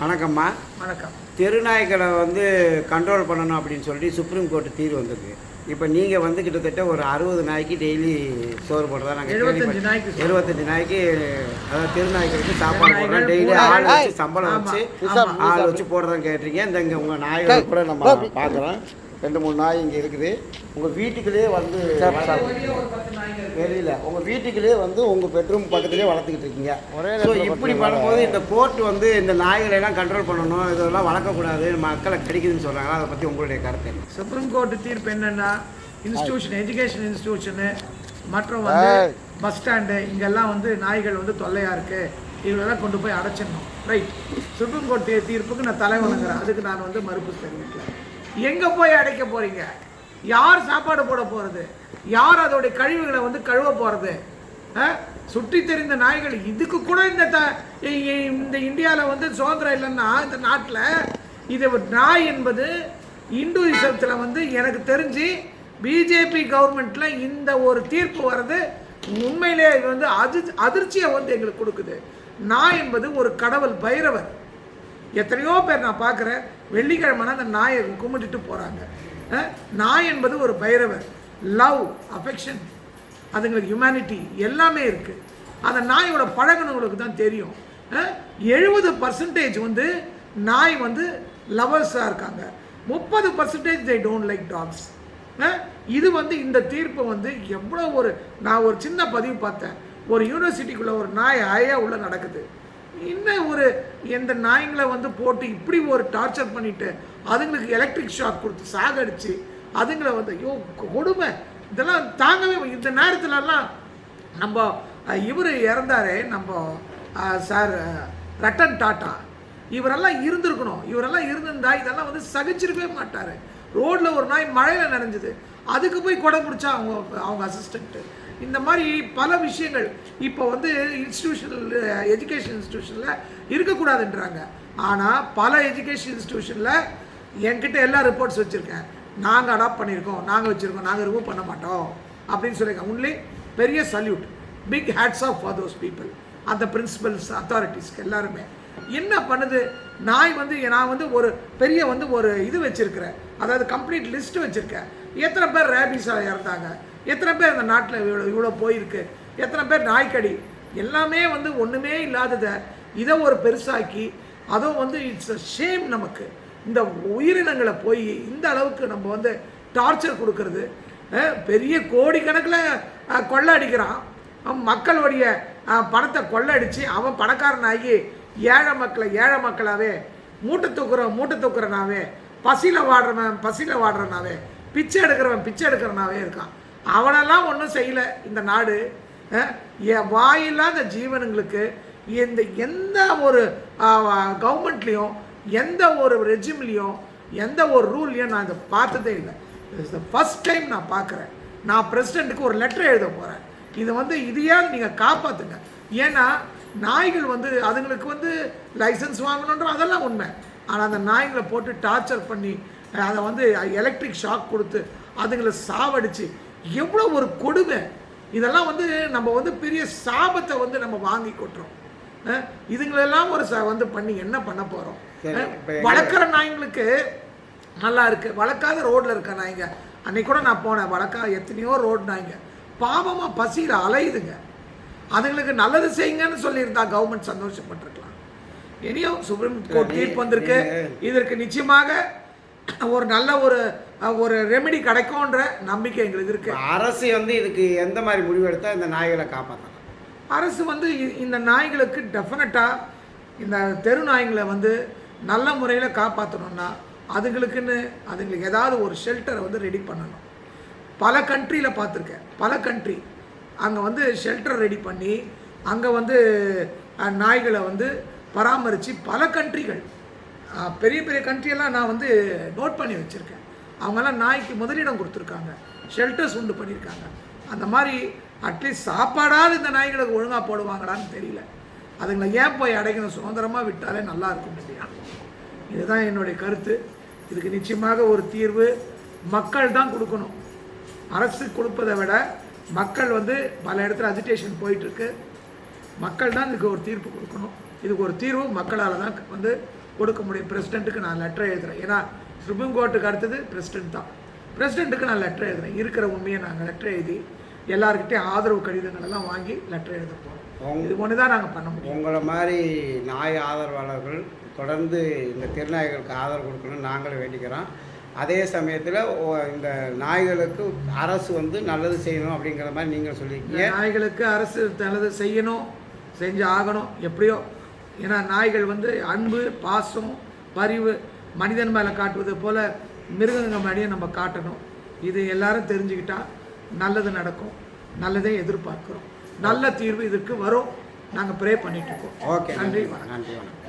வணக்கம்மா. வணக்கம். தெருநாய்களை வந்து கண்ட்ரோல் பண்ணணும் அப்படின்னு சொல்லி சுப்ரீம் கோர்ட்டு தீர்வு வந்திருக்கு இப்போ நீங்கள் வந்து கிட்டத்தட்ட ஒரு அறுபது நாய்க்கு டெய்லி சோறு போடுறதா நாங்கள் 75 நாய்க்கு. எழுபத்தஞ்சு நாய்க்கு அதாவது தெருநாய்களுக்கு சாப்பாடு போடுறோம். டெய்லி ஆள் வச்சு சம்பளம் வச்சு. ஆள் வச்சு போடுறதான் கேட்டிருக்கீங்க. இந்த இங்கே உங்கள் நாய்கள் கூட நம்ம பார்க்குறோம் ரெண்டு மூணு நாய் இங்கே இருக்குது. உங்கள் வீட்டுக்குள்ளேயே வந்து. வெளியில் உங்கள் வீட்டுக்குள்ளேயே வந்து உங்கள் பெட்ரூம் பக்கத்துலேயே வளர்த்துக்கிட்டு இருக்கீங்க. ஒரே ஸோ இப்படி பண்ணும்போது இந்த கோர்ட் வந்து இந்த நாய்களை எல்லாம் கண்ட்ரோல் பண்ணணும் இதெல்லாம் வளர்க்கக்கூடாது மக்களை கடிக்குதுன்னு சொல்கிறாங்க அதை பற்றி உங்களுடைய கருத்து என்ன? சுப்ரீம் கோர்ட் தீர்ப்பு என்னன்னா இன்ஸ்டிடியூஷன் எஜுகேஷன் இன்ஸ்டிடியூஷனு மற்றும் வந்து. பஸ் ஸ்டாண்டு இங்கெல்லாம் வந்து நாய்கள் வந்து தொல்லையா இருக்கு. இவங்களெல்லாம் கொண்டு போய் அடைச்சிடணும். ரைட் சுப்ரீம் கோர்ட் தீ- தீர்ப்புக்கு நான் தலை வணங்குறேன். அதுக்கு நான் வந்து மறுப்பு தெரிவிக்கல எங்கே போய் அடைக்க போகிறீங்க யார் சாப்பாடு போட போகிறது யார் அதோடைய கழிவுகளை வந்து கழுவ போகிறது சுற்றி தெரிந்த நாய்கள் இதுக்கு கூட இந்த த இந்த இந்தியாவில் வந்து சுதந்திரம் இல்லைன்னா இந்த நாட்டில் இது நாய் என்பது இந்துயிசத்தில் வந்து எனக்கு தெரிஞ்சு பிஜேபி கவர்மெண்ட்டில் இந்த ஒரு தீர்ப்பு வர்றது உண்மையிலே இது வந்து அது அதிர்ச்சியை வந்து எங்களுக்கு கொடுக்குது. நாய் என்பது ஒரு கடவுள் பைரவர். எத்தனையோ பேர் நான் பார்க்குறேன் வெள்ளிக்கிழமைனா அந்த நாயை கும்பிட்டுட்டு போகிறாங்க நாய் என்பது ஒரு பைரவர். லவ் அஃபெக்ஷன் அதுங்களுக்கு ஹியூமனிட்டி எல்லாமே இருக்குது அந்த நாயோட பழகுனவங்களுக்கு தான் தெரியும். எழுபது பர்சன்டேஜ் வந்து நாய் வந்து லவர்ஸாக இருக்காங்க. முப்பது percentage they don't like dogs இது வந்து இந்த தீர்ப்பு வந்து எவ்வளோ ஒரு நான் ஒரு சின்ன பதிவு பார்த்தேன். ஒரு யூனிவர்சிட்டிக்குள்ளே ஒரு நாய் ஹையாக உள்ளே நடக்குது. என்ன ஒரு எந்த நாய்ங்களை வந்து போட்டு இப்படி ஒரு டார்ச்சர் பண்ணிட்டு அதுங்களுக்கு எலக்ட்ரிக் ஷாக் கொடுத்து சாகடிச்சு அதுங்களை வந்து ஐயோ கொடுமை. இதெல்லாம் தாங்கவே இந்த நேரத்துலலாம் நம்ம இவர் இறந்தாரு நம்ம சார் ரட்டன் டாட்டா. இவரெல்லாம் இருந்திருக்கணும். இவரெல்லாம் இருந்திருந்தா இதெல்லாம் வந்து சகிச்சிருக்கவே மாட்டார். ரோட்டில் ஒரு நாய் மழையில் நனைஞ்சுது. அதுக்கு போய் கொடை பிடிச்சா அவங்க அவங்க அசிஸ்டண்ட்டு இந்த மாதிரி பல விஷயங்கள் இப்போ வந்து இன்ஸ்டிடியூஷனல் எஜுகேஷன் இன்ஸ்டிடியூஷனில் இருக்கக்கூடாதுன்றாங்க. ஆனால் பல எஜுகேஷன் இன்ஸ்டிடியூஷனில் என்கிட்ட எல்லா ரிப்போர்ட்ஸ் வச்சுருக்கேன். நாங்கள் அடாப்ட் பண்ணியிருக்கோம் நாங்கள் வச்சுருக்கோம் நாங்கள் ரிமூவ் பண்ண மாட்டோம் அப்படின்னு சொல்லியிருக்கேன் ஒன்லி பெரிய salute big hats off for those people அந்த பிரின்சிபல்ஸ் அத்தாரிட்டிஸ்க்கு எல்லாருமே. என்ன பண்ணுது? நாய் வந்து நான் வந்து ஒரு பெரிய வந்து ஒரு இது வச்சுருக்கிறேன். அதாவது கம்ப்ளீட் லிஸ்ட் வச்சுருக்கேன். எத்தனை பேர் ரேபிஸாக இறந்தாங்க? எத்தனை பேர் இந்த நாட்டில் இவ்வளோ இவ்வளோ போயிருக்கு? எத்தனை பேர் நாய்க்கடி? எல்லாமே வந்து ஒன்றுமே இல்லாததை இதை ஒரு பெருசாக்கி அதுவும் வந்து இட்ஸ் அ ஷேம் நமக்கு. இந்த உயிரினங்களை போய் இந்த அளவுக்கு நம்ம வந்து டார்ச்சர் கொடுக்கறது. பெரிய கோடிக்கணக்கில் கொள்ளை அடிக்கிறான் மக்களுடைய பணத்தை கொள்ளை அடித்து அவன் பணக்காரனாகி ஏழை மக்களை ஏழை மக்களாவே மூட்டை தூக்குறவன் மூட்டை தூக்குறனாவே பசியில் வாடுறவன் பசியில் வாடுறனாவே பிச்சை எடுக்கிறவன் பிச்சை எடுக்கிறனாவே இருக்கான். அவனெல்லாம் ஒன்றும் செய்யலை இந்த நாடு. என் வாயில்லாத ஜீவனுங்களுக்கு இந்த எந்த ஒரு கவர்மெண்ட்லேயும் எந்த ஒரு ரெஜிம்லேயும் எந்த ஒரு ரூல்லையும் நான் இதை பார்த்ததே இல்லை. இட்ஸ் த ஃபஸ்ட் டைம் நான் பார்க்குறேன். நான் பிரசிடெண்ட்டுக்கு ஒரு லெட்டர் எழுத போகிறேன் இதை வந்து இதையாவது நீங்கள் காப்பாற்றுங்க ஏன்னா நாய்கள் வந்து அதுங்களுக்கு வந்து லைசன்ஸ் வாங்கணுன்ற அதெல்லாம் உண்மை. ஆனால் அந்த நாய்களை போட்டு டார்ச்சர் பண்ணி அதை வந்து எலக்ட்ரிக் ஷாக் கொடுத்து அதுங்களை சாவடிச்சு எவ்வளோ ஒரு கொடுமை. இதெல்லாம் வந்து நம்ம வந்து பெரிய சாபத்தை வந்து நம்ம வாங்கி கொட்டுறோம். இதுங்களெல்லாம் ஒரு ச வந்து பண்ணி என்ன பண்ண போகிறோம் வளர்க்குற நாய்ங்களுக்கு நல்லா இருக்கு. வளர்க்காத ரோட்ல இருக்க நாய்ங்க. அன்னைக்கு கூட நான் போனேன். வளர்க்கா எத்தனையோ ரோடு நாய்ங்க. பாவமா பசியில் அலையுதுங்க. அதுங்களுக்கு நல்லது செய்யுங்கன்னு சொல்லியிருந்தா கவர்மெண்ட் சந்தோஷப்பட்டிருக்கலாம். இனியோ சுப்ரீம் கோர்ட் தீர்ப்பு வந்திருக்கு. இதற்கு நிச்சயமாக ஒரு நல்ல ஒரு ஒரு ரெமெடி கிடைக்கும்ன்ற நம்பிக்கை எங்களுக்கு இருக்கு. அரசு வந்து இதுக்கு எந்த மாதிரி முடிவு எடுத்தால் இந்த நாய்களை காப்பாற்றலாம் அரசு வந்து இந்த நாய்களுக்கு டெஃபினட்டாக இந்த தெரு நாய்களை வந்து நல்ல முறையில் காப்பாற்றணும்னா அதுங்களுக்குன்னு அதுங்களுக்கு ஏதாவது ஒரு ஷெல்டரை வந்து ரெடி பண்ணணும். பல கண்ட்ரியில் பார்த்துருக்கேன். பல கண்ட்ரி அங்கே வந்து ஷெல்டர் ரெடி பண்ணி அங்கே வந்து நாய்களை வந்து பராமரித்து பல கண்ட்ரிகள் பெரிய பெரிய கண்ட்ரியெல்லாம் நான் வந்து நோட் பண்ணி வச்சுருக்கேன். அவங்கெல்லாம் நாய்க்கு முதலிடம் கொடுத்துருக்காங்க. ஷெல்டர்ஸ் உண்டு பண்ணியிருக்காங்க. அந்த மாதிரி அட்லீஸ்ட் சாப்பாடாவது இந்த நாய்களுக்கு ஒழுங்காக போடுவாங்களான்னு தெரியல. அதுங்களை ஏன் போய் அடைக்கணும்? சுதந்திரமாக விட்டாலே நல்லா இருக்கும் இல்லையா? இதுதான் என்னுடைய கருத்து. இதுக்கு நிச்சயமாக ஒரு தீர்வு மக்கள் தான் கொடுக்கணும். அரசு கொடுப்பதை விட மக்கள் வந்து பல இடத்துல அஜிடேஷன் போயிட்டுருக்கு மக்கள் தான் இதுக்கு ஒரு தீர்ப்பு கொடுக்கணும். இதுக்கு ஒரு தீர்வு மக்களால் தான் வந்து கொடுக்க முடியும். பிரசிடெண்ட்டுக்கு நான் லெட்டர் எழுதுறேன். ஏன்னா சுப்ரீம் கோர்ட்டுக்கு அடுத்தது பிரசிடெண்ட் தான். பிரசிடெண்ட்டுக்கு நான் லெட்டர் எழுதுறேன். இருக்கிற உண்மையை நாங்கள் லெட்டர் எழுதி எல்லாருக்கிட்டையும் ஆதரவு கடிதங்கள் எல்லாம் வாங்கி லெட்டர் எழுத போகிறோம் இது ஒன்று தான் நாங்கள் பண்ண முடியும். உங்களை மாதிரி நாய் ஆதரவாளர்கள் தொடர்ந்து இந்த திருநாய்களுக்கு ஆதரவு கொடுக்கணும்னு நாங்களும் வேண்டிக்கிறோம். அதே சமயத்தில் இந்த நாய்களுக்கு அரசு வந்து நல்லது செய்யணும் அப்படிங்கிற மாதிரி நீங்கள் சொல்லியிருக்கீங்க. நாய்களுக்கு அரசு நல்லது செய்யணும் செஞ்சு ஆகணும் எப்படியோ ஏன்னா நாய்கள் வந்து அன்பு பாசம் பரிவு மனிதன் மேலே காட்டுவது போல மிருகங்கள் மேலேயும் நம்ம காட்டணும். இது எல்லாரும் தெரிஞ்சுக்கிட்டா நல்லது நடக்கும். நல்லதே எதிர்பார்க்கிறோம். நல்ல தீர்வு இதுக்கு வரும். நாங்கள் ப்ரே பண்ணிட்டு இருக்கோம். ஓகே நன்றி நன்றி வணக்கம்.